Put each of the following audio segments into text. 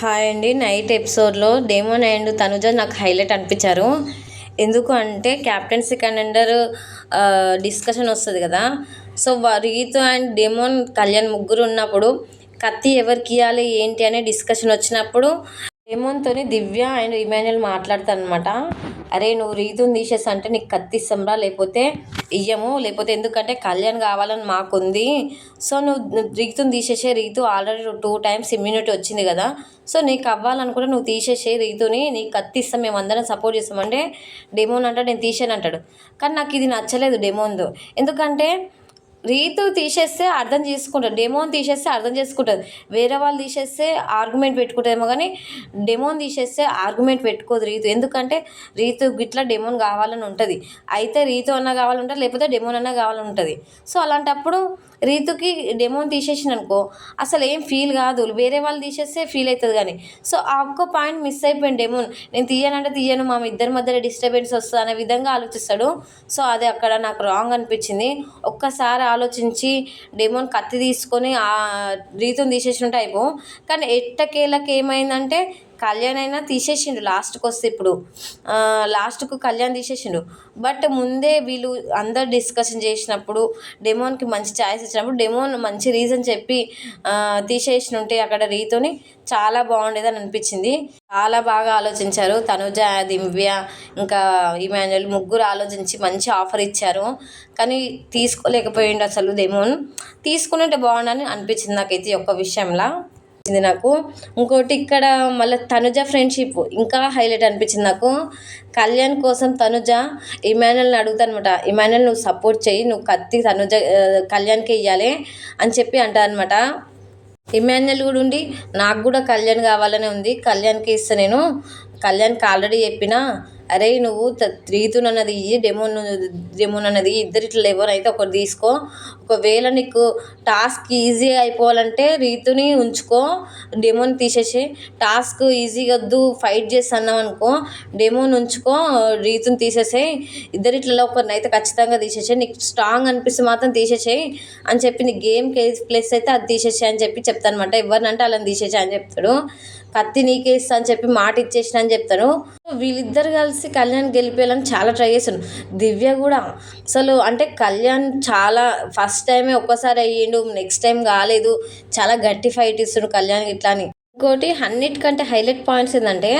Hi అండి. Night ఎపిసోడ్లో Daemon and Tanuja నాకు హైలైట్ అనిపించారు. ఎందుకు అంటే క్యాప్టెన్సీ కండెండర్ డిస్కషన్ వస్తుంది కదా. So Ritu and Demon Kalyan ముగ్గురు ఉన్నప్పుడు కత్తి ఎవరికి ఇవ్వాలి ఏంటి అనే డిస్కషన్ వచ్చినప్పుడు డేమోన్తో దివ్య అండ్ ఇమాన్యుల్ మాట్లాడతారు అనమాట అరే నువ్వు రీతుని తీసేసి అంటే నీకు కత్తిస్తాంరా లేకపోతే ఇయ్యము లేకపోతే ఎందుకంటే కళ్యాణ్ కావాలని మాకుంది. సో నువ్వు రీతుని తీసేసే Ritu already two times immunity వచ్చింది కదా. సో నీకు అవ్వాలనుకుంటే నువ్వు తీసేసే రీతుని నీకు కత్తిస్తాం మేము అందరం సపోర్ట్ చేస్తామంటే డెమోన్ అంటాడు నేను తీసాను అంటాడు కానీ నాకు ఇది నచ్చలేదు డెమోన్దు ఎందుకంటే రీతు తీసేస్తే అర్థం చేసుకుంటారు డెమోన్ తీసేస్తే అర్థం చేసుకుంటుంది వేరే వాళ్ళు తీసేస్తే ఆర్గ్యుమెంట్ పెట్టుకుంటుందేమో కానీ డెమోన్ తీసేస్తే ఆర్గ్యుమెంట్ పెట్టుకోదు రీతు. ఎందుకంటే రీతు గిట్లా డెమోన్ కావాలని ఉంటుంది. అయితే రీతు అన్నా కావాలని లేకపోతే డెమోన్ అన్నా కావాలని ఉంటుంది సో అలాంటప్పుడు రీతుకి డెమోన్ తీసేసిన అనుకో అసలు ఏం ఫీల్ కాదు. వేరే వాళ్ళు తీసేస్తే ఫీల్ అవుతుంది కానీ. సో ఆ ఒక్క పాయింట్ మిస్ అయిపోయింది డెమోన్. నేను తీయనంటే తీయను మా ఇద్దరి మధ్యలో డిస్టర్బెన్స్ వస్తుంది అనే విధంగా ఆలోచిస్తాడు. సో అది అక్కడ నాకు రాంగ్ అనిపించింది. ఒక్కసారి ఆలోచించి డెమోన్ కత్తి తీసుకొని ఆ రీతుని తీసేసినట్టు అయిపో. కానీ ఎట్టకేలకు ఏమైందంటే కళ్యాణ్ అయినా తీసేసిండు లాస్ట్కి వస్తే ఇప్పుడు లాస్ట్కు కళ్యాణ్ తీసేసిండు. బట్ ముందే వీళ్ళు అందరు డిస్కషన్ చేసినప్పుడు డెమోన్కి మంచి ఛాయిస్ ఇచ్చినప్పుడు డెమోన్ మంచి రీజన్ చెప్పి తీసేసిన ఉంటే అక్కడ రీతోని చాలా బాగుండేది అని అనిపించింది. చాలా బాగా ఆలోచించారు. తనుజ దివ్య ఇంకా ఈమాన్యుల్ ముగ్గురు ఆలోచించి మంచి ఆఫర్ ఇచ్చారు. కానీ తీసుకోలేకపోయిండు అసలు డెమోన్. తీసుకుంటే బాగుండని అనిపించింది నాకైతే ఒక్క విషయంలో. అనిపించింది నాకు. ఇంకోటి ఇక్కడ మళ్ళీ తనుజ ఫ్రెండ్షిప్ ఇంకా హైలైట్ అనిపించింది నాకు. కళ్యాణ్ కోసం తనుజ ఇమాన్యుల్ని అడుగుతానమాట ఇమాన్యుల్ నువ్వు సపోర్ట్ చేయి నువ్వు కత్తి తనుజ కళ్యాణ్కి ఇవ్వాలి అని చెప్పి అంటారనమాట ఇమాన్యుల్ కూడా ఉండి నాకు కూడా కళ్యాణ్ కావాలనే ఉంది కళ్యాణ్కి ఇస్తే నేను. కళ్యాణ్కి ఆల్రెడీ చెప్పిన అరే నువ్వు రీతున్ అన్నది ఇయ్యి డెమోన్ డెమోన్ అన్నది ఇద్దరు ఇట్లా ఎవరైతే ఒకటి తీసుకో. ఒకవేళ నీకు టాస్క్ ఈజీ అయిపోవాలంటే రీతుని ఉంచుకో డెమోని తీసేసి. టాస్క్ ఈజీగా వద్దు ఫైట్ చేస్తున్నాం అనుకో డెమోన్ ఉంచుకో రీతుని తీసేసే ఇద్దరిట్లలో ఒకరిని అయితే ఖచ్చితంగా తీసేసే నీకు స్ట్రాంగ్ అనిపిస్తే మాత్రం తీసేసేయి అని చెప్పి నీ గేమ్కి ప్లేస్ అయితే అది తీసేసే అని చెప్పి చెప్తాను అనమాట ఎవరినంటే అలా తీసేసే అని చెప్తాడు. కత్తి నీకేస్తా అని చెప్పి మాట ఇచ్చేసిన అని చెప్తాను వీళ్ళిద్దరు కలిసి కళ్యాణ్ గెలిపేయాలని చాలా ట్రై చేశాను. దివ్య కూడా అసలు అంటే కళ్యాణ్ చాలా ఫస్ట్ టైమే ఒక్కసారి అయ్యిండు నెక్స్ట్ టైం కాలేదు. చాలా గట్టి ఫైట్ ఇస్తుండు కళ్యాణ్ ఇట్లా అని. ఇంకోటి అన్నిటికంటే హైలైట్ పాయింట్స్ ఏంటంటే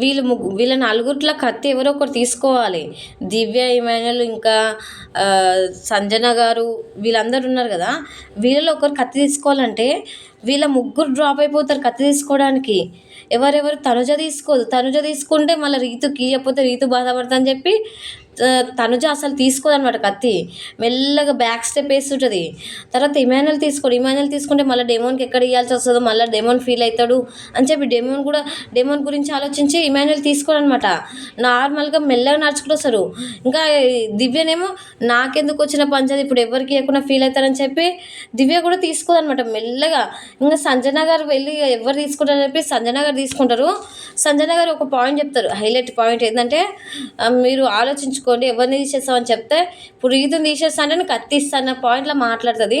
వీళ్ళు ముగ్గు వీళ్ళ నలుగురిలో కత్తి ఎవరో ఒకరు తీసుకోవాలి. దివ్య ఇమాన్యుల్ ఇంకా సంజన గారు వీళ్ళందరూ ఉన్నారు కదా. వీళ్ళలో ఒకరు కత్తి తీసుకోవాలంటే వీళ్ళ ముగ్గురు డ్రాప్ అయిపోతారు కత్తి తీసుకోవడానికి. ఎవరెవరు తనుజ తీసుకోదు. తనుజ తీసుకుంటే మళ్ళీ రీతుకి ఇవ్వకపోతే రీతు బాధపడతా అని చెప్పి తనుజ అసలు తీసుకోదనమాట కత్తి. మెల్లగా బ్యాక్ స్టెప్ వేస్తుంటుంది. తర్వాత ఇమాన్యుల్ తీసుకోడు. ఇమాన్యుల్ తీసుకుంటే మళ్ళీ డెమోన్కి ఎక్కడ ఇవ్వాల్సి వస్తుందో మళ్ళీ డెమోన్ ఫీల్ అవుతాడు అని చెప్పి డెమోన్ కూడా డెమోన్ గురించి ఆలోచించి ఇమాన్యుల్ తీసుకోడనమాట నార్మల్గా మెల్లగా నడుచుకుంటూ వస్తారు ఇంకా దివ్యనేమో నాకెందుకు వచ్చిన పంచాయతీ ఇప్పుడు ఎవరికి ఇవ్వకుండా ఫీల్ అవుతారని చెప్పి దివ్య కూడా తీసుకోదనమాట మెల్లగా. ఇంకా సంజన గారు వెళ్ళి ఎవరు తీసుకుంటారని చెప్పి సంజన గారు తీసుకుంటారు. సంజన గారు ఒక పాయింట్ చెప్తారు. హైలైట్ పాయింట్ ఏంటంటే మీరు ఆలోచించుకో తీసుకోండి. ఎవరిని తీసేస్తామని చెప్తే ఇప్పుడు రీతుని తీసేస్తా అంటే నేను కత్తిస్తా అన్న పాయింట్లో మాట్లాడుతుంది.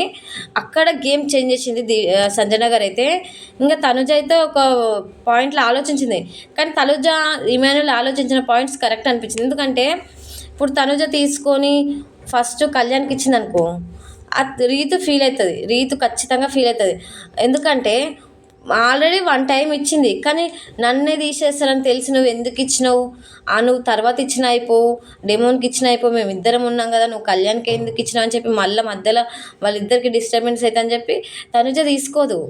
అక్కడ గేమ్ చేంజ్ చేసింది సంజన గారు అయితే. ఇంకా తనుజ అయితే ఒక పాయింట్లో ఆలోచించింది. కానీ తనుజ ఇమాన్యుల్ ఆలోచించిన పాయింట్స్ కరెక్ట్ అనిపించింది. ఎందుకంటే ఇప్పుడు తనుజ తీసుకొని ఫస్ట్ కళ్యాణ్కి ఇచ్చింది అనుకో ఆ రీతు ఫీల్ అవుతుంది. రీతు ఖచ్చితంగా ఫీల్ అవుతుంది. ఎందుకంటే ఆల్రెడీ వన్ టైం ఇచ్చింది. కానీ నన్నే తీసేస్తారని తెలిసి నువ్వు ఎందుకు ఇచ్చినావు? ఆ నువ్వు తర్వాత ఇచ్చిన అయిపోవు డెమోన్కి ఇచ్చిన అయిపో మేము ఇద్దరం ఉన్నాం కదా నువ్వు కళ్యాణ్కి ఎందుకు ఇచ్చినావు అని చెప్పి మళ్ళీ మధ్యలో వాళ్ళిద్దరికి డిస్టర్బెన్స్ అవుతుంది అని చెప్పి తనుజ తీసుకోదు.